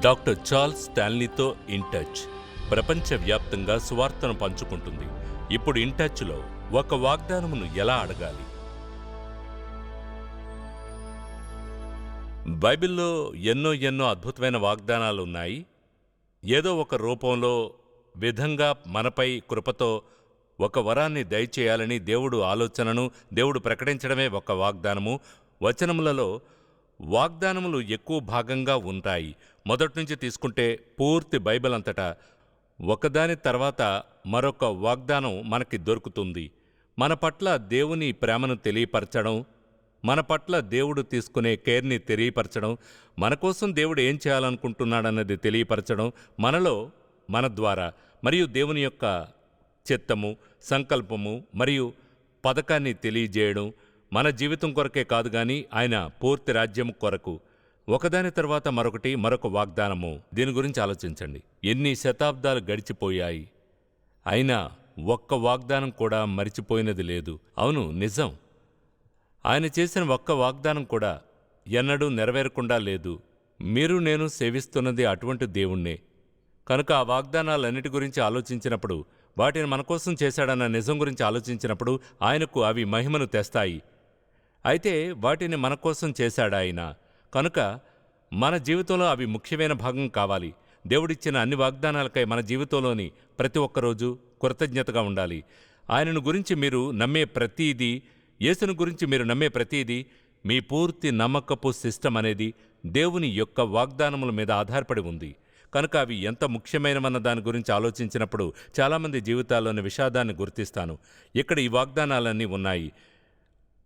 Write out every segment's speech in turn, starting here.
Doctor Charles స్టాన్లీతో in touch. ప్రపంచవ్యాప్తంగా సువార్తను పంచుకుంటుంది. ఇప్పుడు ఇన్ టచ్లో ఒక వాగ్దానమును ఎలా అడగాలి? బైబిల్లో ఎన్నో ఎన్నో అద్భుతమైన వాగ్దానాలు ఉన్నాయి. ఏదో ఒక రూపంలో విధంగా మనపై కృపతో ఒక వరాన్ని దయచేయాలని దేవుడు ఆలోచనను దేవుడు ప్రకటించడమే ఒక వాగ్దానము. వచనములలో వాగ్దానములు ఎక్కువ భాగంగా ఉంటాయి. మొదటి నుంచి తీసుకుంటే పూర్తి బైబిల్ అంతటా ఒకదాని తర్వాత మరొక వాగ్దానం మనకి దొరుకుతుంది. మన పట్ల దేవుని ప్రేమను తెలియపరచడం మన పట్ల దేవుడు తీసుకునే కేర్ని తెలియపరచడం మన కోసం దేవుడు ఏం చేయాలనుకుంటున్నాడన్నది తెలియపరచడం మనలో మన ద్వారా మరియు దేవుని యొక్క చిత్తము సంకల్పము మరియు పథకాన్ని తెలియజేయడం మన జీవితం కొరకే కాదు గాని ఆయన పూర్తి రాజ్యం కొరకు. ఒకదాని తర్వాత మరొకటి మరొక వాగ్దానము. దీని గురించి ఆలోచించండి. ఎన్ని శతాబ్దాలు గడిచిపోయాయి. అయినా ఒక్క వాగ్దానం కూడా మరిచిపోయినది లేదు. అవును నిజం. ఆయన చేసిన ఒక్క వాగ్దానం కూడా ఎన్నడూ నెరవేరకుండా లేదు. మీరు నేను సేవిస్తున్నది అటువంటి దేవుణ్ణే. కనుక ఆ వాగ్దానాలన్నిటి గురించి ఆలోచించినప్పుడు వాటిని మన కోసం చేశాడన్న నిజం గురించి ఆలోచించినప్పుడు ఆయనకు అవి మహిమను తెస్తాయి. అయితే వాటిని మన కోసం చేశాడు ఆయన? కనుక మన జీవితంలో అవి ముఖ్యమైన భాగం కావాలి. దేవుడిచ్చిన అన్ని వాగ్దానాలకై మన జీవితంలోని ప్రతి ఒక్కరోజు కృతజ్ఞతగా ఉండాలి. ఆయనను గురించి మీరు నమ్మే ప్రతీది యేసును గురించి మీరు నమ్మే ప్రతీది మీ పూర్తి నమ్మకపు సిస్టమ్ అనేది దేవుని యొక్క వాగ్దానముల మీద ఆధారపడి ఉంది. కనుక అవి ఎంత ముఖ్యమైనవన్న దాని గురించి ఆలోచించినప్పుడు చాలామంది జీవితాల్లోని విషాదాన్ని గుర్తిస్తాను. ఇక్కడ ఈ వాగ్దానాలన్నీ ఉన్నాయి.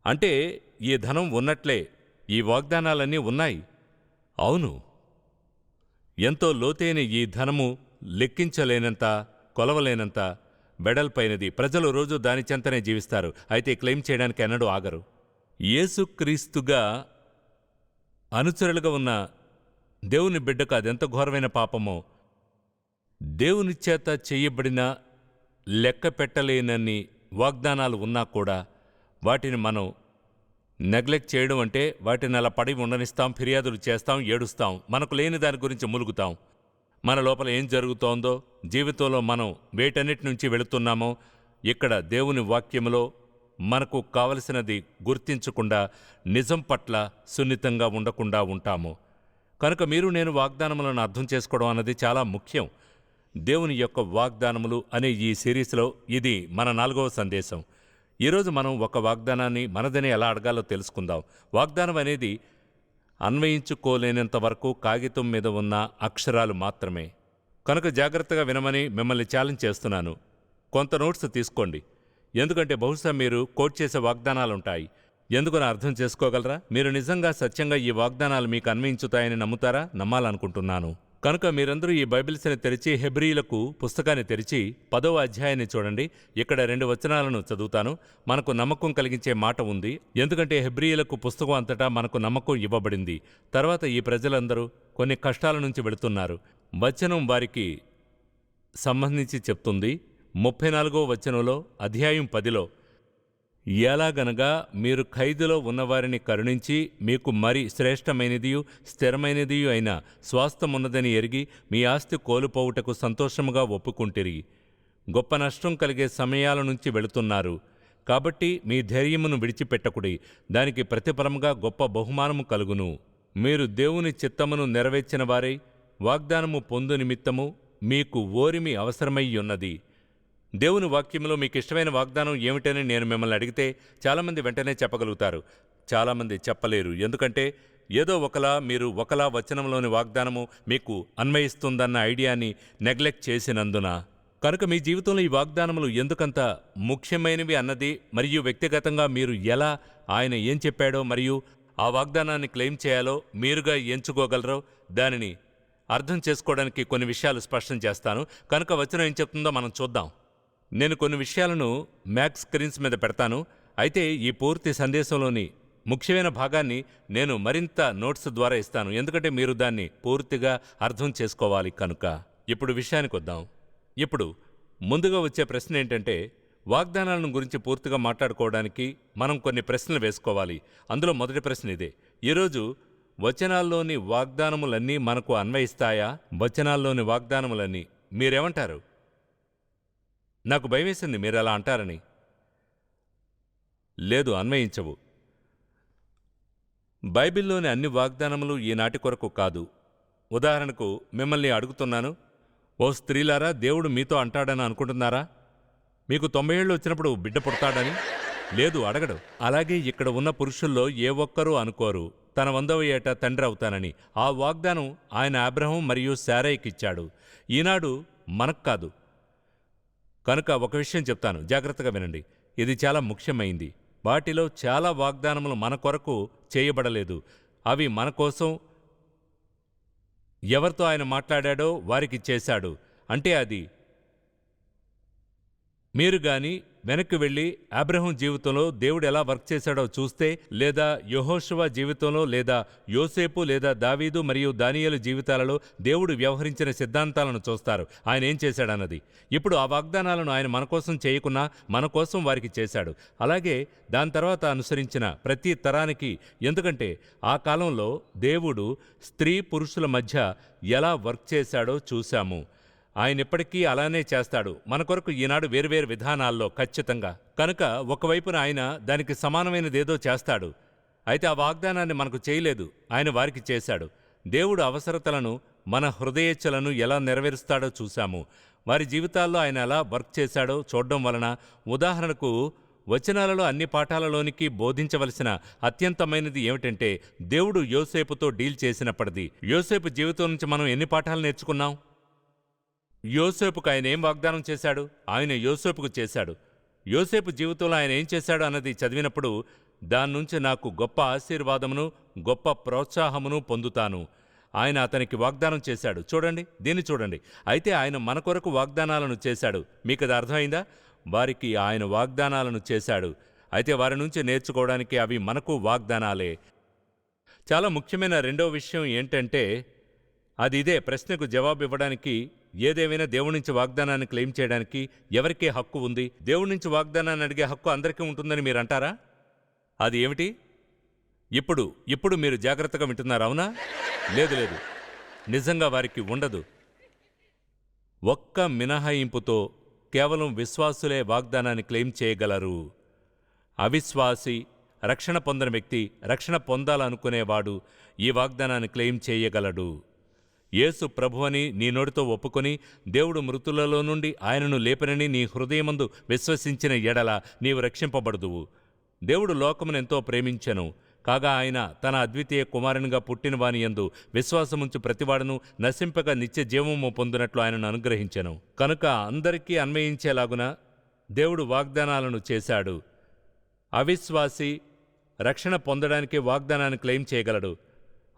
అంటే ఈ ధనం ఉన్నట్లే ఈ వాగ్దానాలన్నీ ఉన్నాయి. అవును. ఎంతో లోతైన ఈ ధనము లెక్కించలేనంత కొలవలేనంత బెడల్పైనది ప్రజలు రోజు దాని చెంతనే జీవిస్తారు. అయితే క్లెయిమ్ చేయడానికి ఎన్నడూ ఆగరు. యేసుక్రీస్తుగా అనుచరులుగా ఉన్న దేవుని బిడ్డకు అదెంత ఘోరమైన పాపమో! దేవుని చేత చేయబడిన లెక్క పెట్టలేనన్ని వాగ్దానాలు ఉన్నా కూడా వాటిని మనం నెగ్లెక్ట్ చేయడం అంటే వాటిని అలా పడి ఉండనిస్తాం ఫిర్యాదులు చేస్తాం ఏడుస్తాం. మనకు లేని దాని గురించి ములుగుతాం. మన లోపల ఏం జరుగుతోందో జీవితంలో మనం వేటన్నిటి నుంచి వెళుతున్నామో ఇక్కడ దేవుని వాక్యములో మనకు కావలసినది గుర్తించకుండా నిజం పట్ల సున్నితంగా ఉండకుండా ఉంటాము. కనుక మీరు నేను వాగ్దానములను అర్థం చేసుకోవడం అన్నది చాలా ముఖ్యం. దేవుని యొక్క వాగ్దానములు అనే ఈ సిరీస్లో ఇది మన నాలుగవ సందేశం. ఈరోజు మనం ఒక వాగ్దానాన్ని మనదని ఎలా అడగాలో తెలుసుకుందాం. వాగ్దానం అనేది అన్వయించుకోలేనంత వరకు కాగితం మీద ఉన్న అక్షరాలు మాత్రమే. కనుక జాగ్రత్తగా వినమని మిమ్మల్ని ఛాలెంజ్ చేస్తున్నాను. కొంత నోట్స్ తీసుకోండి. ఎందుకంటే బహుశా మీరు కోట్ చేసే వాగ్దానాలుంటాయి. ఎందుకని అర్థం చేసుకోగలరా? మీరు నిజంగా సత్యంగా ఈ వాగ్దానాలు మీకు అన్వయించుతాయని నమ్ముతారా? నమ్మాలనుకుంటున్నాను. కనుక మీరందరూ ఈ బైబిల్స్ని తెరిచి హెబ్రీలకు పుస్తకాన్ని తెరిచి పదవ అధ్యాయాన్ని చూడండి. ఇక్కడ రెండు వచనాలను చదువుతాను. మనకు నమ్మకం కలిగించే మాట ఉంది. ఎందుకంటే హెబ్రీలకు పుస్తకం అంతటా మనకు నమ్మకం ఇవ్వబడింది. తర్వాత ఈ ప్రజలందరూ కొన్ని కష్టాల నుంచి వెళుతున్నారు. వచనం వారికి సంబంధించి చెప్తుంది. ముప్పై నాలుగో వచనంలో అధ్యాయం పదిలో ఎలాగనగా మీరు ఖైదులో ఉన్నవారిని కరుణించి మీకు మరి శ్రేష్టమైనదియు స్థిరమైనదియు అయిన స్వాస్థమున్నదని ఎరిగి మీ ఆస్తి కోల్పోవుటకు సంతోషముగా ఒప్పుకుంటిరి. గొప్ప నష్టం కలిగే సమయాల నుంచి వెళుతున్నారు. కాబట్టి మీ ధైర్యమును విడిచిపెట్టకుడి. దానికి ప్రతిఫలముగా గొప్ప బహుమానము కలుగును. మీరు దేవుని చిత్తమును నెరవేర్చిన వారై వాగ్దానము పొందు నిమిత్తము మీకు ఓరిమి అవసరమయ్యున్నది దేవుని వాక్యంలో మీకు ఇష్టమైన వాగ్దానం ఏమిటని నేను మిమ్మల్ని అడిగితే చాలామంది వెంటనే చెప్పగలుగుతారు. చాలామంది చెప్పలేరు. ఎందుకంటే ఏదో ఒకలా మీరు ఒకలా వచనంలోని వాగ్దానము మీకు అన్వయిస్తుందన్న ఐడియాని నెగ్లెక్ట్ చేసినందున కనుక మీ జీవితంలో ఈ వాగ్దానములు ఎందుకంత ముఖ్యమైనవి అన్నది మరియు వ్యక్తిగతంగా మీరు ఎలా ఆయన ఏం చెప్పాడో మరియు ఆ వాగ్దానాన్ని క్లెయిమ్ చేయాలో మీరుగా ఎంచుకోగలరో దానిని అర్థం చేసుకోవడానికి కొన్ని విషయాలు స్పష్టం చేస్తాను. కనుక వచనం ఏం చెప్తుందో మనం చూద్దాం. నేను కొన్ని విషయాలను మ్యాక్ స్క్రీన్స్ మీద పెడతాను. అయితే ఈ పూర్తి సందేశంలోని ముఖ్యమైన భాగాన్ని నేను మరింత నోట్స్ ద్వారా ఇస్తాను. ఎందుకంటే మీరు దాన్ని పూర్తిగా అర్థం చేసుకోవాలి కనుక. ఇప్పుడు విషయానికి వద్దాం. ఇప్పుడు ముందుగా వచ్చే ప్రశ్న ఏంటంటే వాగ్దానాలను గురించి పూర్తిగా మాట్లాడుకోవడానికి మనం కొన్ని ప్రశ్నలు వేసుకోవాలి. అందులో మొదటి ప్రశ్న ఇదే. ఈరోజు వచనాల్లోని వాగ్దానములన్నీ మనకు అన్వయిస్తాయా? వచనాల్లోని వాగ్దానములన్నీ మీరేమంటారు? నాకు భయమేసింది మీరు అలా అంటారని. లేదు అన్వయించవు. బైబిల్లోని అన్ని వాగ్దానములు ఈనాటి కొరకు కాదు. ఉదాహరణకు మిమ్మల్ని అడుగుతున్నాను ఓ స్త్రీలారా దేవుడు మీతో అంటాడని అనుకుంటున్నారా? మీకు తొంభై ఏళ్ళు వచ్చినప్పుడు బిడ్డ పుడతాడని? లేదు అడగడు. అలాగే ఇక్కడ ఉన్న పురుషుల్లో ఏ ఒక్కరూ అనుకోరు. తన వందవ ఏట తండ్రి అవుతానని. ఆ వాగ్దానం ఆయన అబ్రహం మరియు శారైకిచ్చాడు ఈనాడు మనకు కాదు. కనుక ఒక విషయం చెప్తాను. జాగ్రత్తగా వినండి. ఇది చాలా ముఖ్యమైంది. వాటిలో చాలా వాగ్దానములు మన కొరకు చేయబడలేదు. అవి మన కోసం ఎవరితో ఆయన మాట్లాడాడో వారికి చేశాడు. అంటే అది మీరు గాని వెనక్కి వెళ్ళి అబ్రహం జీవితంలో దేవుడు ఎలా వర్క్ చేశాడో చూస్తే లేదా యెహోషువ జీవితంలో లేదా యోసేపు లేదా దావీదు మరియు దానియలు జీవితాలలో దేవుడు వ్యవహరించిన సిద్ధాంతాలను చూస్తారు. ఆయన ఏం చేశాడన్నది ఇప్పుడు ఆ వాగ్దానాలను ఆయన మన కోసం చేయకున్నా మన కోసం వారికి చేశాడు. అలాగే దాని తర్వాత అనుసరించిన ప్రతి తరానికి ఎందుకంటే ఆ కాలంలో దేవుడు స్త్రీ పురుషుల మధ్య ఎలా వర్క్ చేశాడో చూశాము. ఆయన ఇప్పటికీ అలానే చేస్తాడు. మన కొరకు ఈనాడు వేర్వేరు విధానాల్లో ఖచ్చితంగా. కనుక ఒకవైపున ఆయన దానికి సమానమైనదేదో చేస్తాడు. అయితే ఆ వాగ్దానాన్ని మనకు చేయలేదు. ఆయన వారికి చేశాడు. దేవుడు అవసరతలను మన హృదయేచ్ఛలను ఎలా నెరవేరుస్తాడో చూశాము. వారి జీవితాల్లో ఆయన ఎలా వర్క్ చేశాడో చూడడం వలన ఉదాహరణకు వచనాలలో అన్ని పాఠాలలోనికి బోధించవలసిన అత్యంతమైనది ఏమిటంటే దేవుడు యోసేపుతో డీల్ చేసినప్పటిది. యోసేపు జీవితం నుంచి మనం ఎన్ని పాఠాలు నేర్చుకున్నాం? యోసేపుకు ఆయన ఏం వాగ్దానం చేశాడు? ఆయన యోసేపుకు చేశాడు. యోసేపు జీవితంలో ఆయన ఏం చేశాడు అన్నది చదివినప్పుడు దాని నుంచి నాకు గొప్ప ఆశీర్వాదమును గొప్ప ప్రోత్సాహమును పొందుతాను. ఆయన అతనికి వాగ్దానం చేశాడు. చూడండి దీన్ని చూడండి. అయితే ఆయన మన కొరకు వాగ్దానాలను చేశాడు. మీకు అది అర్థమైందా? వారికి ఆయన వాగ్దానాలను చేశాడు. అయితే వారి నుంచి నేర్చుకోవడానికి అవి మనకు వాగ్దానాలే. చాలా ముఖ్యమైన రెండో విషయం ఏంటంటే అది ఇదే ప్రశ్నకు జవాబు ఇవ్వడానికి ఏదేమైనా దేవుడి నుంచి వాగ్దానాన్ని క్లెయిమ్ చేయడానికి ఎవరికే హక్కు ఉంది? దేవుడి నుంచి వాగ్దానాన్ని అడిగే హక్కు అందరికీ ఉంటుందని మీరు అంటారా? అది ఏమిటి? ఇప్పుడు ఇప్పుడు మీరు జాగ్రత్తగా వింటున్నారు? అవునా? లేదు లేదు. నిజంగా వారికి ఉండదు. ఒక్క మినహాయింపుతో కేవలం విశ్వాసులే వాగ్దానాన్ని క్లెయిమ్ చేయగలరు. అవిశ్వాసి రక్షణ పొందని వ్యక్తి రక్షణ పొందాలనుకునేవాడు ఈ వాగ్దానాన్ని క్లెయిమ్ చేయగలడు. యేసు ప్రభువని నీ నోటితో ఒప్పుకొని దేవుడు మృతులలో నుండి ఆయనను లేపనని నీ హృదయమందు విశ్వసించిన ఎడల నీవు రక్షింపబడుదువు. దేవుడు లోకమునెంతో ప్రేమించెను. కాగా ఆయన తన అద్వితీయ కుమారునిగా పుట్టిన వాని యందు విశ్వాసముంచు ప్రతివాడును నశింపక నిత్య జీవము పొందినట్లు ఆయనను అనుగ్రహించెను. కనుక అందరికీ అన్వయించేలాగున దేవుడు వాగ్దానాలను చేశాడు. అవిశ్వాసి రక్షణ పొందడానికి వాగ్దానాన్ని క్లెయిమ్ చేయగలడు.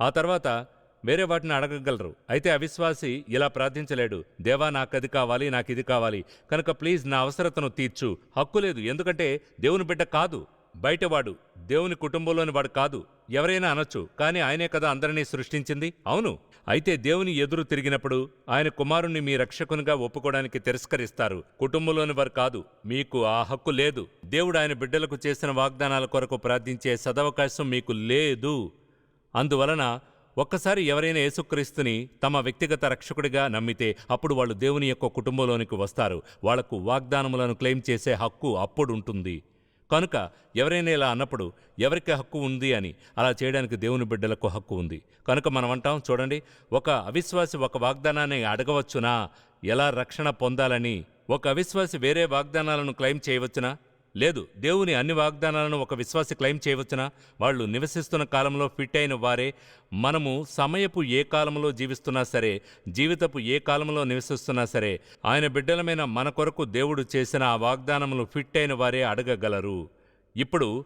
ఆ తర్వాత వేరే వాటిని అడగగలరు. అయితే అవిశ్వాసి ఇలా ప్రార్థించలేడు. దేవా నాకది కావాలి నాకు ఇది కావాలి. కనుక ప్లీజ్ నా అవసరతను తీర్చు. హక్కు లేదు. ఎందుకంటే దేవుని బిడ్డ కాదు. బయటవాడు. దేవుని కుటుంబంలోని వాడు కాదు. ఎవరైనా అనొచ్చు. కానీ ఆయనే కదా అందరినీ సృష్టించింది. అవును. అయితే దేవుని ఎదురు తిరిగినప్పుడు ఆయన కుమారుణ్ణి మీ రక్షకునిగా ఒప్పుకోవడానికి తిరస్కరిస్తారు. కుటుంబంలోని వారు కాదు. మీకు ఆ హక్కు లేదు. దేవుడు ఆయన బిడ్డలకు చేసిన వాగ్దానాల కొరకు ప్రార్థించే సదవకాశం మీకు లేదు. అందువలన ఒక్కసారి ఎవరైనా యేసుక్రీస్తుని తమ వ్యక్తిగత రక్షకుడిగా నమ్మితే అప్పుడు వాళ్ళు దేవుని యొక్క కుటుంబంలోనికి వస్తారు. వాళ్ళకు వాగ్దానములను క్లెయిమ్ చేసే హక్కు అప్పుడు ఉంటుంది కనుక ఎవరైనా ఇలా అన్నప్పుడు ఎవరికి హక్కు ఉంది అని అలా చేయడానికి దేవుని బిడ్డలకు హక్కు ఉంది. కనుక మనం అంటాం చూడండి ఒక అవిశ్వాసి ఒక వాగ్దానాన్ని అడగవచ్చునా? ఎలా రక్షణ పొందాలని? ఒక అవిశ్వాసి వేరే వాగ్దానాలను క్లెయిమ్ చేయవచ్చునా? లేదు దేవుని అన్ని వాగ్దానాలను ఒక విశ్వాసి క్లెయిమ్ చేయవచ్చునా? వాళ్ళు నివసిస్తున్న కాలంలో ఫిట్ అయిన వారే మనము సమయపు ఏ కాలంలో జీవిస్తున్నా సరే జీవితపు ఏ కాలంలో నివసిస్తున్నా సరే ఆయన బిడ్డలమైన మన కొరకు దేవుడు చేసిన ఆ వాగ్దానములు ఫిట్ అయిన వారే అడగగలరు. ఇప్పుడు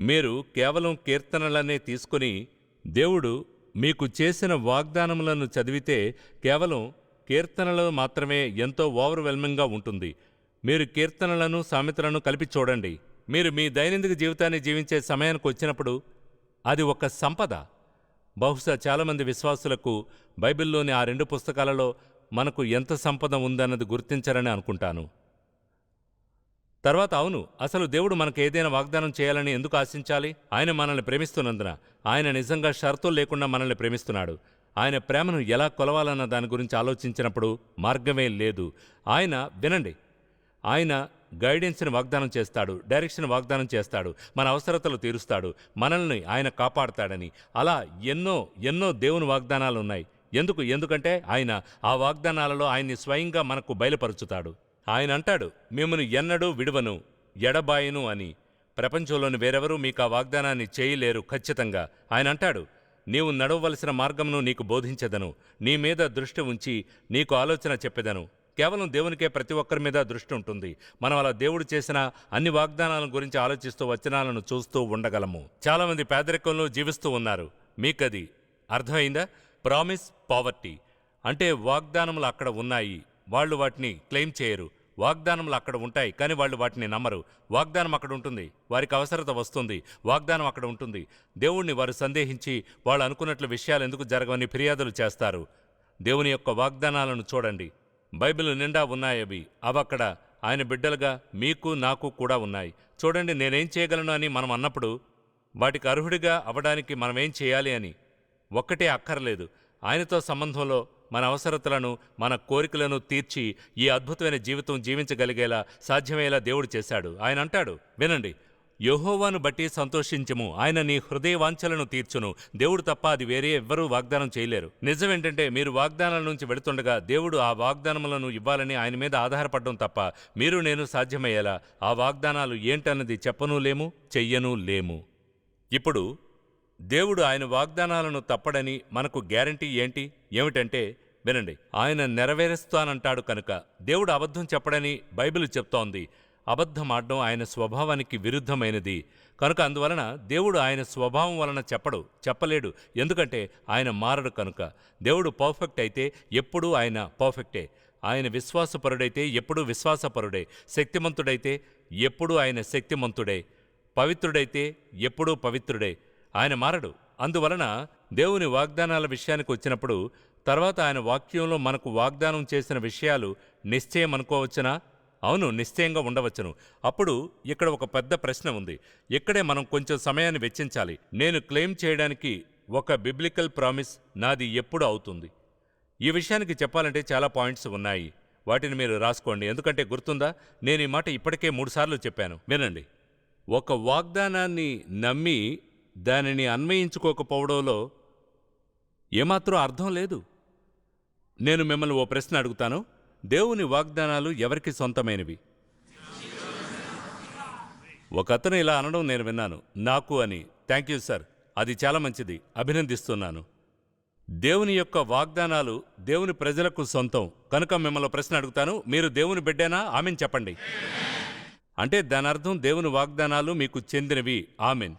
మీరు కేవలం కీర్తనలనే తీసుకుని దేవుడు మీకు చేసిన వాగ్దానములను చదివితే కేవలం కీర్తనలు మాత్రమే ఎంతో ఓవర్వెల్మింగ్గా ఉంటుంది. మీరు కీర్తనలను సామెతలను కలిపి చూడండి. మీరు మీ దైనందిక జీవితాన్ని జీవించే సమయానికి వచ్చినప్పుడు అది ఒక సంపద. బహుశా చాలామంది విశ్వాసులకు బైబిల్లోని ఆ రెండు పుస్తకాలలో మనకు ఎంత సంపద ఉందన్నది గుర్తించరని అనుకుంటాను. తర్వాత అవును అసలు దేవుడు మనకు ఏదైనా వాగ్దానం చేయాలని ఎందుకు ఆశించాలి? ఆయన మనల్ని ప్రేమిస్తున్నందున ఆయన నిజంగా షరతులు లేకుండా మనల్ని ప్రేమిస్తున్నాడు. ఆయన ప్రేమను ఎలా కొలవాలన్న దాని గురించి ఆలోచించినప్పుడు మార్గమే లేదు. ఆయన వినండి ఆయన గైడెన్స్ని వాగ్దానం చేస్తాడు డైరెక్షన్ వాగ్దానం చేస్తాడు మన అవసరతలు తీరుస్తాడు మనల్ని ఆయన కాపాడతాడని. అలా ఎన్నో ఎన్నో దేవుని వాగ్దానాలు ఉన్నాయి. ఎందుకు? ఎందుకంటే ఆయన ఆ వాగ్దానాలలో ఆయన్ని స్వయంగా మనకు బయలుపరుచుతాడు. ఆయన అంటాడు మిమ్మల్ని ఎన్నడూ విడువను ఎడబాయను అని. ప్రపంచంలోని వేరెవరూ మీకు ఆ వాగ్దానాన్ని చేయలేరు ఖచ్చితంగా. ఆయన అంటాడు నీవు నడవవలసిన మార్గమును నీకు బోధించెదను నీ మీద దృష్టి ఉంచి నీకు ఆలోచన చెప్పెదను. కేవలం దేవునికే ప్రతి ఒక్కరి మీద దృష్టి ఉంటుంది. మనం అలా దేవుడు చేసిన అన్ని వాగ్దానాల గురించి ఆలోచిస్తూ వచనాలను చూస్తూ ఉండగలము. చాలామంది పేదరికంలో జీవిస్తూ ఉన్నారు. మీకది అర్థమైందా? Promise poverty. అంటే వాగ్దానములు అక్కడ ఉన్నాయి. వాళ్ళు వాటిని క్లెయిమ్ చేయరు. వాగ్దానములు అక్కడ ఉంటాయి కానీ వాళ్ళు వాటిని నమ్మరు. వాగ్దానం అక్కడ ఉంటుంది. వారికి అవసరత వస్తుంది. వాగ్దానం అక్కడ ఉంటుంది. దేవుణ్ణి వారు సందేహించి వాళ్ళు అనుకున్నట్లు విషయాలు ఎందుకు జరగవని ఫిర్యాదులు చేస్తారు. దేవుని యొక్క వాగ్దానాలను చూడండి. బైబిల్ నిండా ఉన్నాయవి అవక్కడ ఆయన బిడ్డలుగా మీకు నాకు కూడా ఉన్నాయి. చూడండి నేనేం చేయగలను అని మనం అన్నప్పుడు వాటికి అర్హుడిగా అవడానికి మనమేం చేయాలి అని? ఒక్కటే అక్కర్లేదు. ఆయనతో సంబంధంలో మన అవసరతలను మన కోరికలను తీర్చి ఈ అద్భుతమైన జీవితం జీవించగలిగేలా సాధ్యమయ్యేలా దేవుడు చేశాడు. ఆయన అంటాడు వినండి యహోవాను బట్టి సంతోషించము. ఆయన నీ హృదయ వాంఛలను తీర్చును. దేవుడు తప్ప అది వేరే ఎవ్వరూ వాగ్దానం చేయలేరు. నిజమేంటంటే మీరు వాగ్దానాల నుంచి వెళుతుండగా దేవుడు ఆ వాగ్దానములను ఇవ్వాలని ఆయన మీద ఆధారపడడం తప్ప మీరు నేను సాధ్యమయ్యేలా ఆ వాగ్దానాలు ఏంటన్నది చెప్పనూ లేము చెయ్యనూ లేము. ఇప్పుడు దేవుడు ఆయన వాగ్దానాలను తప్పడని మనకు గ్యారంటీ ఏంటి? ఏమిటంటే వినండి. ఆయన నెరవేరుస్తానంటాడు కనుక దేవుడు అబద్ధం చెప్పడని బైబిల్ చెప్తోంది. అబద్ధమాడడం ఆయన స్వభావానికి విరుద్ధమైనది. కనుక అందువలన దేవుడు ఆయన స్వభావం వలన చెప్పడు చెప్పలేడు. ఎందుకంటే ఆయన మారడు కనుక. దేవుడు పర్ఫెక్ట్ అయితే ఎప్పుడూ ఆయన పర్ఫెక్టే ఆయన విశ్వాసపరుడైతే ఎప్పుడూ విశ్వాసపరుడే. శక్తిమంతుడైతే ఎప్పుడూ ఆయన శక్తిమంతుడే. పవిత్రుడైతే ఎప్పుడూ పవిత్రుడే. ఆయన మారడు. అందువలన దేవుని వాగ్దానాల విషయానికి వచ్చినప్పుడు తర్వాత ఆయన వాక్యంలో మనకు వాగ్దానం చేసిన విషయాలు నిశ్చయం అనుకోవచ్చునా అవును నిశ్చయంగా ఉండవచ్చును. అప్పుడు ఇక్కడ ఒక పెద్ద ప్రశ్న ఉంది. ఇక్కడే మనం కొంచెం సమయాన్ని వెచ్చించాలి. నేను క్లెయిమ్ చేయడానికి ఒక బిబ్లికల్ ప్రామిస్ నాది ఎప్పుడు అవుతుంది? ఈ విషయానికి చెప్పాలంటే చాలా పాయింట్స్ ఉన్నాయి. వాటిని మీరు రాసుకోండి. ఎందుకంటే గుర్తుందా? నేను ఈ మాట ఇప్పటికే మూడుసార్లు చెప్పాను. వినండి. ఒక వాగ్దానాన్ని నమ్మి దానిని అన్వయించుకోకపోవడంలో ఏమాత్రం అర్థం లేదు. నేను మిమ్మల్ని ఓ ప్రశ్న అడుగుతాను. దేవుని వాగ్దానాలు ఎవరికి సొంతమైనవి? ఒకతను ఇలా అనడం నేను విన్నాను. నాకు అని. Thank you sir. అది చాలా మంచిది. అభినందిస్తున్నాను. దేవుని యొక్క వాగ్దానాలు దేవుని ప్రజలకు సొంతం. కనుక మిమ్మల్ని ప్రశ్న అడుగుతాను. మీరు దేవుని బిడ్డేనా? ఆమెన్ చెప్పండి. అంటే దాని అర్థం దేవుని వాగ్దానాలు మీకు చెందినవి. ఆమెన్.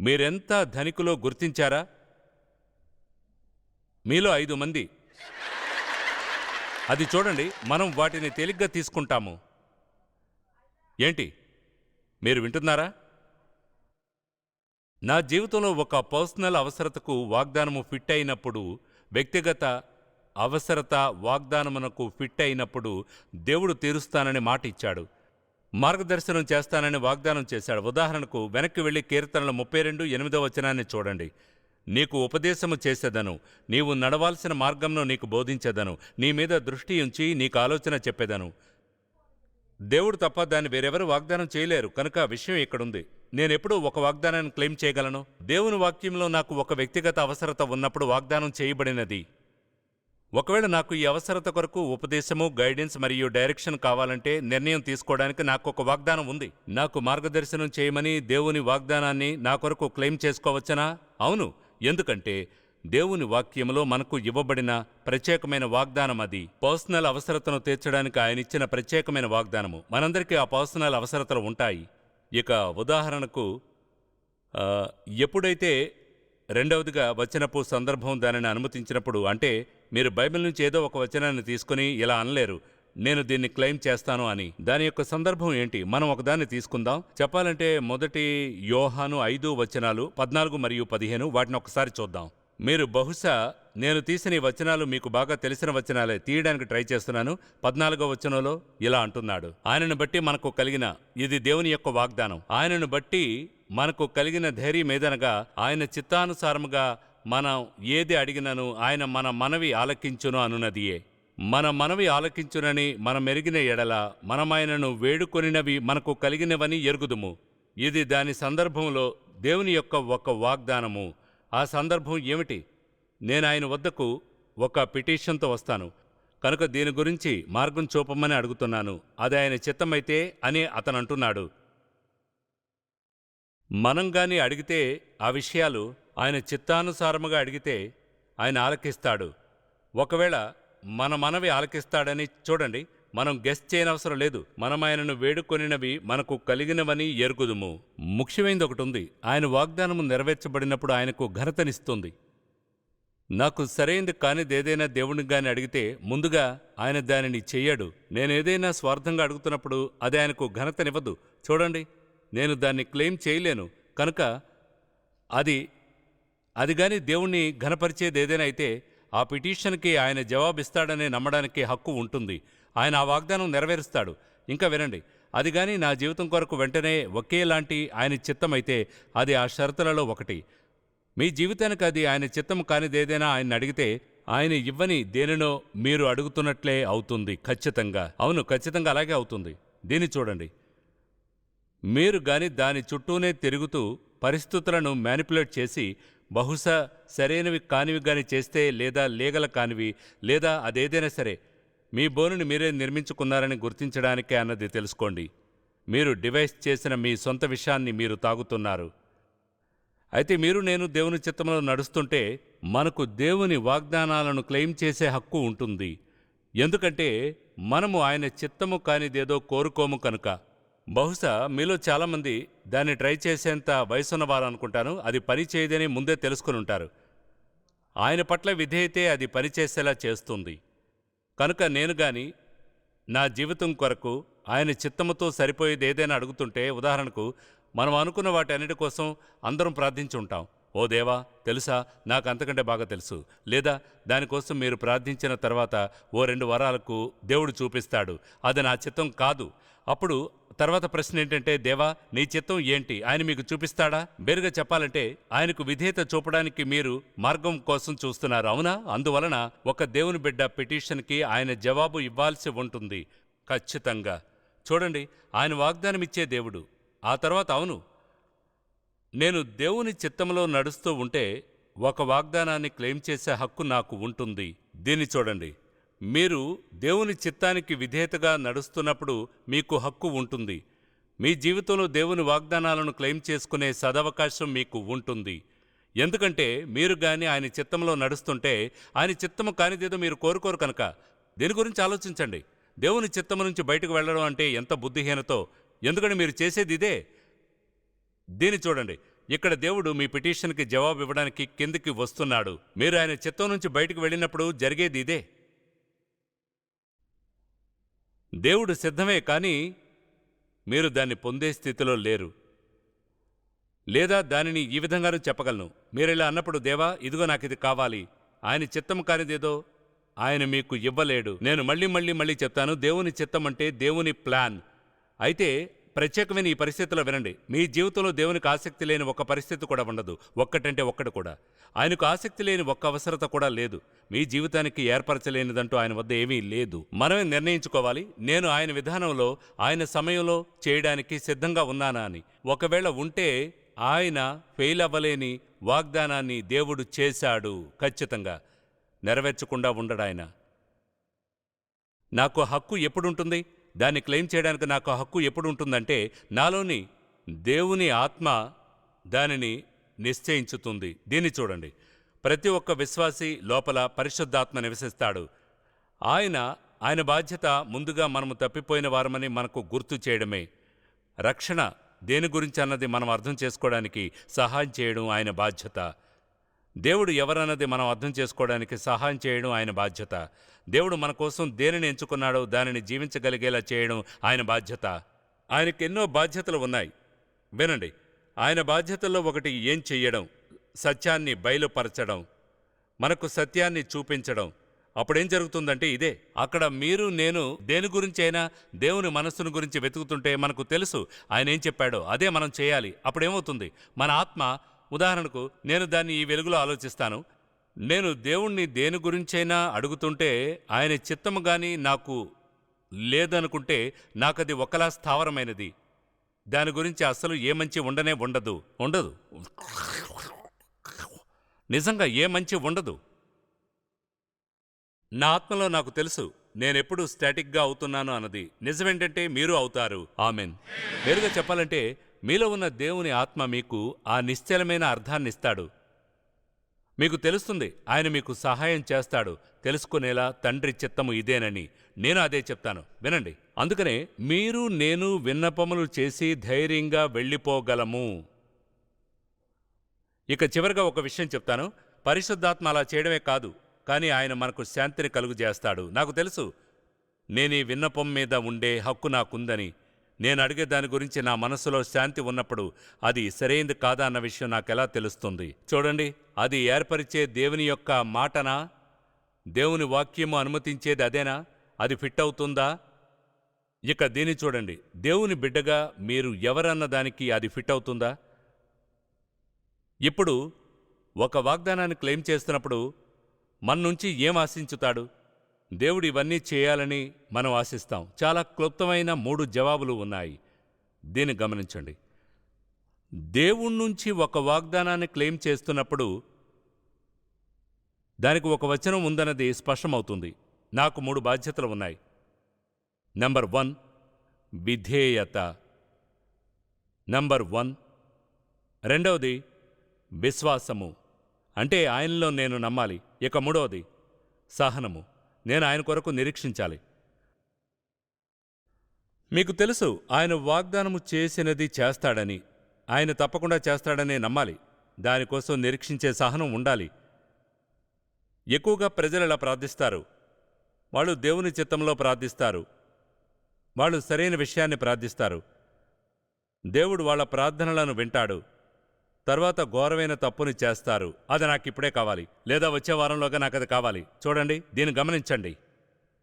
మీరెంత ధనికులో గుర్తించారా? మీలో ఐదు మంది. అది చూడండి మనం వాటిని తేలిగ్గా తీసుకుంటాము. ఏంటి? మీరు వింటున్నారా? నా జీవితంలో ఒక పర్సనల్ అవసరతకు వాగ్దానము ఫిట్ అయినప్పుడు వ్యక్తిగత అవసరత వాగ్దానమునకు ఫిట్ అయినప్పుడు దేవుడు తీరుస్తానని మాట ఇచ్చాడు. మార్గదర్శనం చేస్తానని వాగ్దానం చేశాడు. ఉదాహరణకు వెనక్కి వెళ్ళి కీర్తనల ముప్పై రెండు ఎనిమిదో వచనాన్ని చూడండి. నీకు ఉపదేశము చేసేదను. నీవు నడవాల్సిన మార్గంను నీకు బోధించేదను. నీ మీద దృష్టి ఉంచి నీకు ఆలోచన చెప్పేదను. దేవుడు తప్ప దాన్ని వేరెవరు వాగ్దానం చేయలేరు. కనుక ఆ విషయం ఇక్కడుంది. నేనెప్పుడూ ఒక వాగ్దానాన్ని క్లెయిమ్ చేయగలను? దేవుని వాక్యంలో నాకు ఒక వ్యక్తిగత అవసరత ఉన్నప్పుడు వాగ్దానం చేయబడినది. ఒకవేళ నాకు ఈ అవసరత కొరకు ఉపదేశము గైడెన్స్ మరియు డైరెక్షన్ కావాలంటే నిర్ణయం తీసుకోవడానికి నాకు ఒక వాగ్దానం ఉంది. నాకు మార్గదర్శనం చేయమని దేవుని వాగ్దానాన్ని నా కొరకు క్లెయిమ్ చేసుకోవచ్చనా? అవును. ఎందుకంటే దేవుని వాక్యంలో మనకు ఇవ్వబడిన ప్రత్యేకమైన వాగ్దానం అది. పర్సనల్ అవసరతను తీర్చడానికి ఆయన ఇచ్చిన ప్రత్యేకమైన వాగ్దానము. మనందరికీ ఆ పర్సనల్ అవసరతలు ఉంటాయి. ఇక ఉదాహరణకు ఎప్పుడైతే రెండవదిగా వచనపు సందర్భం దానిని అనుమతించినప్పుడు అంటే మీరు బైబిల్ నుంచి ఏదో ఒక వచనాన్ని తీసుకుని ఇలా అనలేరు. నేను దీన్ని క్లెయిమ్ చేస్తాను అని. దాని యొక్క సందర్భం ఏంటి? మనం ఒకదాన్ని తీసుకుందాం. చెప్పాలంటే మొదటి యోహాను ఐదు వచనాలు పద్నాలుగు మరియు పదిహేను వాటిని ఒకసారి చూద్దాం. మీరు బహుశా నేను తీసిన ఈ వచనాలు మీకు బాగా తెలిసిన వచనాలే తీయడానికి ట్రై చేస్తున్నాను. పద్నాలుగో వచనంలో ఇలా అంటున్నాడు. ఆయనను బట్టి మనకు కలిగిన ఇది దేవుని యొక్క వాగ్దానం. ఆయనను బట్టి మనకు కలిగిన ధైర్యం ఏదనగా ఆయన చిత్తానుసారముగా మనం ఏది అడిగినను ఆయన మన మనవి ఆలకించును అనున్నదియే. మన మనవి ఆలకించునని మన మెరిగిన ఎడల మనమాయనను వేడుకొనినవి మనకు కలిగినవని ఎరుగుదుము. ఇది దాని సందర్భంలో దేవుని యొక్క ఒక వాగ్దానము. ఆ సందర్భం ఏమిటి? నేను ఆయన వద్దకు ఒక పిటిషన్తో వస్తాను. కనుక దీని గురించి మార్గం చూపమని అడుగుతున్నాను. అది ఆయన చిత్తమైతే అని అతను అంటున్నాడు మనం గాని అడిగితే ఆ విషయాలు ఆయన చిత్తానుసారముగా అడిగితే ఆయన ఆలకిస్తాడు. ఒకవేళ మన మనవి ఆలకిస్తాడని చూడండి మనం గెస్ చేయనవసరం లేదు. మనం ఆయనను వేడుకొనినవి మనకు కలిగినవని ఎరుగుదుము. ముఖ్యమైనది ఒకటి ఉంది ఆయన వాగ్దానము నెరవేర్చబడినప్పుడు ఆయనకు ఘనతనిస్తుంది. నాకు సరైనది కానిది ఏదైనా దేవుడిని గాని అడిగితే ముందుగా ఆయన దానిని చెయ్యడు. నేనేదైనా స్వార్థంగా అడుగుతున్నప్పుడు అది ఆయనకు ఘనతనివ్వదు. చూడండి నేను దాన్ని క్లెయిమ్ చేయలేను. కనుక అది అది కానీ దేవుణ్ణి ఘనపరిచేది ఏదైనా అయితే ఆ పిటిషన్కి ఆయన జవాబిస్తాడనే నమ్మడానికి హక్కు ఉంటుంది. ఆయన ఆ వాగ్దానం నెరవేరుస్తాడు. ఇంకా వినండి అది కానీ నా జీవితం కొరకు వెంటనే ఒకేలాంటి ఆయన చిత్తమైతే అది ఆ షరతులలో ఒకటి. మీ జీవితానికి అది ఆయన చిత్తం కానిదేదైనా ఆయన అడిగితే ఆయన ఇవ్వని దేనినో మీరు అడుగుతున్నట్లే అవుతుంది ఖచ్చితంగా. అవును ఖచ్చితంగా అలాగే అవుతుంది. దీన్ని చూడండి. మీరు గాని దాని చుట్టూనే తిరుగుతూ పరిస్థితులను మ్యానిపులేట్ చేసి బహుశా సరైనవి కానివి గాని చేస్తే లేదా లీగల కానివి లేదా అదేదైనా సరే మీ బోనుని మీరే నిర్మించుకున్నారని గుర్తించడానికే అన్నది తెలుసుకోండి. మీరు డివైస్ చేసిన మీ సొంత విషయాన్ని మీరు తాగుతున్నారు. అయితే మీరు నేను దేవుని చిత్తంలో నడుస్తుంటే మనకు దేవుని వాగ్దానాలను క్లెయిమ్ చేసే హక్కు ఉంటుంది. ఎందుకంటే మనము ఆయన చిత్తము కానిదేదో కోరుకోము కనుక. బహుశా మీలో చాలామంది దాన్ని ట్రై చేసేంత వయసున్నవారు అనుకుంటాను అది పని చేయదని ముందే తెలుసుకుని ఉంటారు. ఆయన పట్ల విధేయతే అది పనిచేసేలా చేస్తుంది. కనుక నేను గాని నా జీవితం కొరకు ఆయన చిత్తముతో సరిపోయేది ఏదైనా అడుగుతుంటే ఉదాహరణకు మనం అనుకున్న వాటన్నిటి కోసం అందరం ప్రార్థించి ఉంటాం. ఓ దేవా తెలుసా? నాకు అంతకంటే బాగా తెలుసు. లేదా దానికోసం మీరు ప్రార్థించిన తర్వాత ఓ రెండు వరాలకు దేవుడు చూపిస్తాడు. అది నా చిత్తం కాదు. అప్పుడు తర్వాత ప్రశ్న ఏంటంటే దేవా నీ చిత్తం ఏంటి? ఆయన మీకు చూపిస్తాడా? బేరుగా చెప్పాలంటే ఆయనకు విధేయత చూపడానికి మీరు మార్గం కోసం చూస్తున్నారు. అవునా? అందువలన ఒక దేవుని బిడ్డ పిటిషన్కి ఆయన జవాబు ఇవ్వాల్సి ఉంటుంది. ఖచ్చితంగా. చూడండి ఆయన వాగ్దానం ఇచ్చే దేవుడు. ఆ తర్వాత అవును. నేను దేవుని చిత్తంలో నడుస్తూ ఉంటే ఒక వాగ్దానాన్ని క్లెయిమ్ చేసే హక్కు నాకు ఉంటుంది. దీన్ని చూడండి. మీరు దేవుని చిత్తానికి విధేయతగా నడుస్తున్నప్పుడు మీకు హక్కు ఉంటుంది. మీ జీవితంలో దేవుని వాగ్దానాలను క్లెయిమ్ చేసుకునే సదవకాశం మీకు ఉంటుంది. ఎందుకంటే మీరు కానీ ఆయన చిత్తంలో నడుస్తుంటే ఆయన చిత్తము కానిదేదో మీరు కోరుకోరు కనుక. దీని గురించి ఆలోచించండి. దేవుని చిత్తము నుంచి బయటకు వెళ్ళడం అంటే ఎంత బుద్ధిహీనతో? ఎందుకంటే మీరు చేసేది ఇదే. దీన్ని చూడండి. ఇక్కడ దేవుడు మీ పిటిషన్కి జవాబు ఇవ్వడానికి కిందికి వస్తున్నాడు. మీరు ఆయన చిత్తం నుంచి బయటకు వెళ్ళినప్పుడు జరిగేది ఇదే. దేవుడు సిద్ధమే కానీ మీరు దాన్ని పొందే స్థితిలో లేరు. లేదా దానిని ఈ విధంగానూ చెప్పగలను. మీరిలా అన్నప్పుడు దేవా ఇదిగో నాకు ఇది కావాలి. ఆయన చిత్తం కానిదేదో ఆయన మీకు ఇవ్వలేడు. నేను మళ్ళీ మళ్ళీ మళ్ళీ చెప్తాను. దేవుని చిత్తం అంటే దేవుని ప్లాన్. అయితే ప్రత్యేకమైన ఈ పరిస్థితిలో వినండి. మీ జీవితంలో దేవునికి ఆసక్తి లేని ఒక పరిస్థితి కూడా ఉండదు. ఒక్కటంటే ఒక్కటి కూడా. ఆయనకు ఆసక్తి లేని ఒక్క అవసరత కూడా లేదు. మీ జీవితానికి ఏర్పరచలేనిదంటూ ఆయన వద్ద ఏమీ లేదు. మనమే నిర్ణయించుకోవాలి. నేను ఆయన విధానంలో ఆయన సమయంలో చేయడానికి సిద్ధంగా ఉన్నానా అని. ఒకవేళ ఉంటే ఆయన ఫెయిల్ అవ్వలేని వాగ్దానాన్ని దేవుడు చేశాడు ఖచ్చితంగా. నెరవేర్చకుండా ఉండడాయన నాకు హక్కు ఎప్పుడుంటుంది? దాన్ని క్లెయిమ్ చేయడానికి నాకు హక్కు ఎప్పుడు ఉంటుందంటే నాలోని దేవుని ఆత్మ దానిని నిశ్చయించుతుంది. దీన్ని చూడండి. ప్రతి ఒక్క విశ్వాసి లోపల పరిశుద్ధాత్మ నివసిస్తాడు. ఆయన ఆయన బాధ్యత ముందుగా మనము తప్పిపోయిన వారమని మనకు గుర్తు చేయడమే. రక్షణ దేని గురించి అన్నది మనం అర్థం చేసుకోవడానికి సహాయం చేయడం ఆయన బాధ్యత. దేవుడు ఎవరన్నది మనం అర్థం చేసుకోవడానికి సహాయం చేయడం ఆయన బాధ్యత. దేవుడు మన కోసం దేనిని ఎంచుకున్నాడో దానిని జీవించగలిగేలా చేయడం ఆయన బాధ్యత. ఆయనకి ఎన్నో బాధ్యతలు ఉన్నాయి. వినండి ఆయన బాధ్యతల్లో ఒకటి ఏం చెయ్యడం సత్యాన్ని బయలుపరచడం మనకు సత్యాన్ని చూపించడం. అప్పుడేం జరుగుతుందంటే ఇదే అక్కడ మీరు నేను దేని గురించి అయినా దేవుని మనస్సును గురించి వెతుకుతుంటే మనకు తెలుసు ఆయన ఏం చెప్పాడో అదే మనం చేయాలి. అప్పుడేమవుతుంది? మన ఆత్మ ఉదాహరణకు నేను దాన్ని ఈ వెలుగులో ఆలోచిస్తాను నేను దేవుణ్ణి దేని గురించైనా అడుగుతుంటే ఆయన చిత్తము గాని నాకు లేదనుకుంటే నాకది ఒకలా స్థావరమైనది. దాని గురించి అస్సలు ఏ మంచి ఉండనే ఉండదు. ఉండదు. నిజంగా ఏ మంచి ఉండదు. నా ఆత్మలో నాకు తెలుసు నేనెప్పుడు స్టాటిక్గా అవుతున్నాను అన్నది. నిజమేంటంటే మీరు అవుతారు. ఆమెన్. వేరుగా చెప్పాలంటే మీలో ఉన్న దేవుని ఆత్మ మీకు ఆ నిశ్చలమైన అర్థాన్నిస్తాడు మీకు తెలుస్తుంది ఆయన మీకు సహాయం చేస్తాడు. తెలుసుకునేలా తండ్రి చిత్తము ఇదేనని నేను అదే చెప్తాను. వినండి. అందుకనే మీరు నేను విన్నపములు చేసి ధైర్యంగా వెళ్ళిపోగలము. ఇక చివరిగా ఒక విషయం చెప్తాను. పరిశుద్ధాత్మ అలా చేయడమే కాదు కానీ ఆయన మనకు శాంతిని కలుగు చేస్తాడు నాకు తెలుసు నేను ఈ విన్నపం మీద ఉండే హక్కు నాకుందని. నేను అడిగే దాని గురించి నా మనసులో శాంతి ఉన్నప్పుడు అది సరైంది కాదా అన్న విషయం నాకెలా తెలుస్తుంది? చూడండి అది ఏర్పరిచే దేవుని యొక్క మాటనా? దేవుని వాక్యము అనుమతించేది అదేనా? అది ఫిట్ అవుతుందా? ఇక దీన్ని చూడండి దేవుని బిడ్డగా మీరు ఎవరన్న దానికి అది ఫిట్ అవుతుందా? ఇప్పుడు ఒక వాగ్దానాన్ని క్లెయిమ్ చేస్తున్నప్పుడు మన నుంచి ఏం ఆశించుతాడు? దేవుడు ఇవన్నీ చేయాలని మనం ఆశిస్తాం. చాలా క్లుప్తమైన మూడు జవాబులు ఉన్నాయి. దీన్ని గమనించండి. దేవుడి నుంచి ఒక వాగ్దానాన్ని క్లెయిమ్ చేస్తున్నప్పుడు దానికి ఒక వచనం ఉందన్నది స్పష్టమవుతుంది. నాకు మూడు బాధ్యతలు ఉన్నాయి. నంబర్ వన్ విధేయత. నంబర్ వన్ రెండవది విశ్వాసము. అంటే ఆయనలో నేను నమ్మాలి. ఇక మూడవది సహనము. నేను ఆయన కొరకు నిరీక్షించాలి. మీకు తెలుసు ఆయన వాగ్దానము చేసినది చేస్తాడని ఆయన తప్పకుండా చేస్తాడని నమ్మాలి. దానికోసం నిరీక్షించే సహనం ఉండాలి. ఎక్కువగా ప్రజలు ఇలా ప్రార్థిస్తారు. వాళ్ళు దేవుని చిత్తంలో ప్రార్థిస్తారు. వాళ్ళు సరైన విషయాన్ని ప్రార్థిస్తారు. దేవుడు వాళ్ళ ప్రార్థనలను వింటాడు. తర్వాత ఘోరమైన తప్పుని చేస్తారు. అది నాకు ఇప్పుడే కావాలి. లేదా వచ్చే వారంలోగా నాకు అది కావాలి. చూడండి దీన్ని గమనించండి.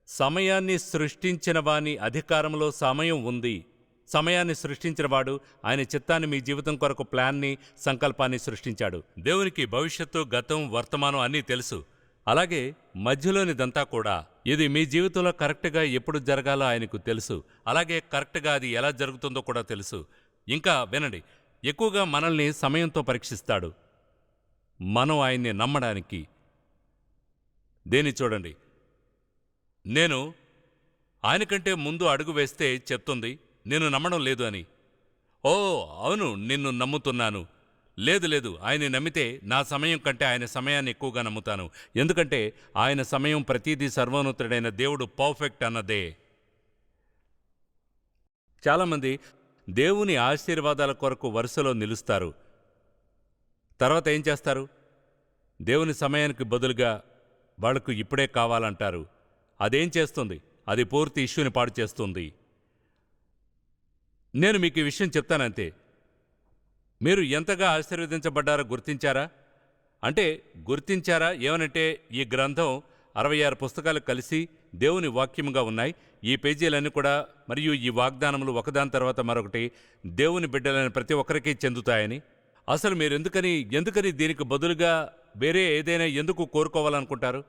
సమయాన్ని సృష్టించిన వాని అధికారంలో సమయం ఉంది. సమయాన్ని సృష్టించినవాడు ఆయన చిత్తాన్ని మీ జీవితం కొరకు ప్లాన్ని సంకల్పాన్ని సృష్టించాడు. దేవునికి భవిష్యత్తు గతం వర్తమానం అన్నీ తెలుసు. అలాగే మధ్యలోనిదంతా కూడా. ఇది మీ జీవితంలో కరెక్ట్గా ఎప్పుడు జరగాలో ఆయనకు తెలుసు. అలాగే కరెక్ట్గా అది ఎలా జరుగుతుందో కూడా తెలుసు. ఇంకా వినండి. ఎక్కువగా మనల్ని సమయంతో పరీక్షిస్తాడు. మనం ఆయన్ని నమ్మడానికి. దేని చూడండి. నేను ఆయనకంటే ముందు అడుగు వేస్తే చెప్తుంది నేను నమ్మడం లేదు అని. ఓ అవును నిన్ను నమ్ముతున్నాను. లేదు లేదు ఆయన నమ్మితే నా సమయం కంటే ఆయన సమయాన్ని ఎక్కువగా నమ్ముతాను. ఎందుకంటే ఆయన సమయం ప్రతిదీ సర్వోన్నతుడైన దేవుడు పర్ఫెక్ట్ అన్నదే. చాలామంది దేవుని ఆశీర్వాదాల కొరకు వరుసలో నిలుస్తారు. తర్వాత ఏం చేస్తారు? దేవుని సమయానికి బదులుగా వాళ్ళకు ఇప్పుడే కావాలంటారు. అదేం చేస్తుంది? అది పూర్తి ఇష్యూని పాడు చేస్తుంది. నేను మీకు ఈ విషయం చెప్తానంతే. మీరు ఎంతగా ఆశీర్వదించబడ్డారో గుర్తించారా? అంటే గుర్తించారా? ఏమనంటే ఈ గ్రంథం అరవై ఆరు పుస్తకాలు కలిసి దేవుని వాక్యముగా ఉన్నాయి. ఈ పేజీలన్నీ కూడా మరియు ఈ వాగ్దానములు ఒకదాని తర్వాత మరొకటి దేవుని బిడ్డలైన ప్రతి ఒక్కరికి చెందుతాయని. అసలు మీరు ఎందుకని ఎందుకని దీనికి బదులుగా వేరే ఏదైనా ఎందుకు కోరుకోవాలనుకుంటారు?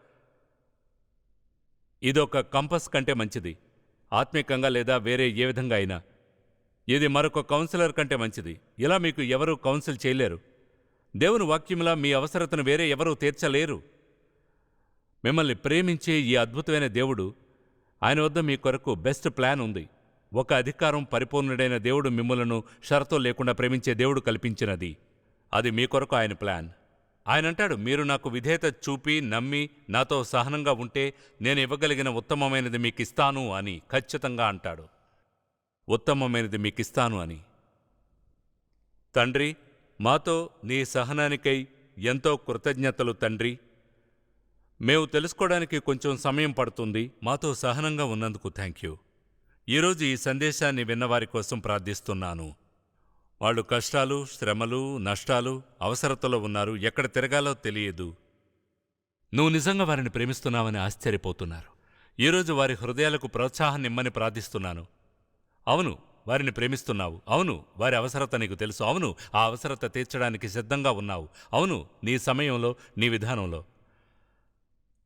ఇదొక కంపస్ కంటే మంచిది. ఆత్మీకంగా లేదా వేరే ఏ విధంగా అయినా. ఇది మరొక కౌన్సిలర్ కంటే మంచిది. ఇలా మీకు ఎవరూ కౌన్సిల్ చేయలేరు. దేవుని వాక్యంలా మీ అవసరతను వేరే ఎవరూ తీర్చలేరు. మిమ్మల్ని ప్రేమించే ఈ అద్భుతమైన దేవుడు ఆయన వద్ద మీ కొరకు బెస్ట్ ప్లాన్ ఉంది. ఒక అధికారం పరిపూర్ణుడైన దేవుడు మిమ్మలను షరతో లేకుండా ప్రేమించే దేవుడు కల్పించినది. అది మీ కొరకు ఆయన ప్లాన్. ఆయన అంటాడు మీరు నాకు విధేయత చూపి నమ్మి నాతో సహనంగా ఉంటే నేను ఇవ్వగలిగిన ఉత్తమమైనది మీకు ఇస్తాను అని ఖచ్చితంగా అంటాడు. ఉత్తమమైనది మీకిస్తాను అని. తండ్రి మాతో నీ సహనానికై ఎంతో కృతజ్ఞతలు తండ్రి. మేము తెలుసుకోవడానికి కొంచెం సమయం పడుతుంది. మాతో సహనంగా ఉన్నందుకు థ్యాంక్ యూ. ఈరోజు ఈ సందేశాన్ని విన్నవారి కోసం ప్రార్థిస్తున్నాను. వాళ్ళు కష్టాలు శ్రమలు నష్టాలు అవసరతలో ఉన్నారు. ఎక్కడ తిరగాలో తెలియదు. నువ్వు నిజంగా వారిని ప్రేమిస్తున్నావని ఆశ్చర్యపోతున్నారు. ఈరోజు వారి హృదయాలకు ప్రోత్సాహాన్ని ఇమ్మని ప్రార్థిస్తున్నాను. అవును వారిని ప్రేమిస్తున్నావు. అవును వారి అవసరత నీకు తెలుసు. అవును ఆ అవసరత తీర్చడానికి సిద్ధంగా ఉన్నావు. అవును నీ సమయంలో నీ విధానంలో.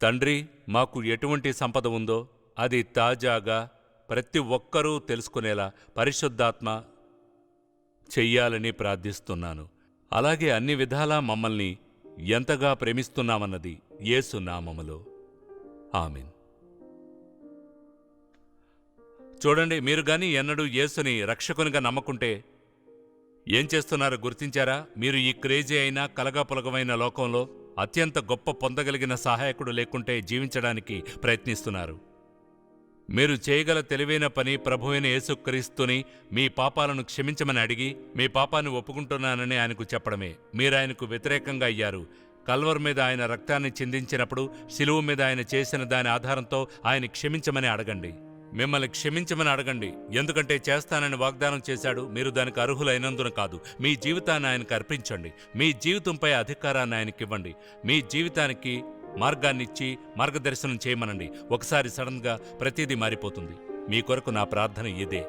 తండ్రి మాకు ఎటువంటి సంపద ఉందో అది తాజాగా ప్రతి ఒక్కరూ తెలుసుకునేలా పరిశుద్ధాత్మ చెయ్యాలని ప్రార్థిస్తున్నాను. అలాగే అన్ని విధాలా మమ్మల్ని ఎంతగా ప్రేమిస్తున్నామన్నది యేసు నామములో. ఆమెన్. చూడండి మీరు గాని ఎన్నడూ యేసుని రక్షకునిగా నమ్మకుంటే ఏం చేస్తున్నారో గుర్తించారా? మీరు ఈ క్రేజీ అయిన కలగాపులగమైన లోకంలో అత్యంత గొప్ప పొందగలిగిన సహాయకుడు లేకుంటే జీవించడానికి ప్రయత్నిస్తున్నారు. మీరు చేయగల తెలివైన పని ప్రభువైన యేసుక్రీస్తుని మీ పాపాలను క్షమించమని అడిగి మీ పాపాన్ని ఒప్పుకుంటున్నానని ఆయనకు చెప్పడమే. మీరు ఆయనకు వ్యతిరేకంగా అయ్యారు. కల్వర్ మీద ఆయన రక్తాన్ని చిందించినప్పుడు శిలువు మీద ఆయన చేసిన దాని ఆధారంతో ఆయన క్షమించమని అడగండి. మిమ్మల్ని క్షమించమని అడగండి. ఎందుకంటే చేస్తానని వాగ్దానం చేశాడు. మీరు దానికి అర్హులైనందున కాదు. మీ జీవితాన్ని ఆయనకు అర్పించండి. మీ జీవితంపై అధికారాన్ని ఆయనకి ఇవ్వండి. మీ జీవితానికి మార్గాన్నిచ్చి మార్గదర్శనం చేయమనండి. ఒకసారి సడన్గా ప్రతిదీ మారిపోతుంది. మీ కొరకు నా ప్రార్థన ఇదే.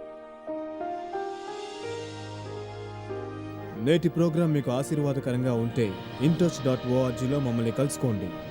నేటి ప్రోగ్రాం మీకు ఆశీర్వాదకరంగా ఉంటే ఇంటర్స్ డాట్ ఓఆర్జీలో మమ్మల్ని కలుసుకోండి.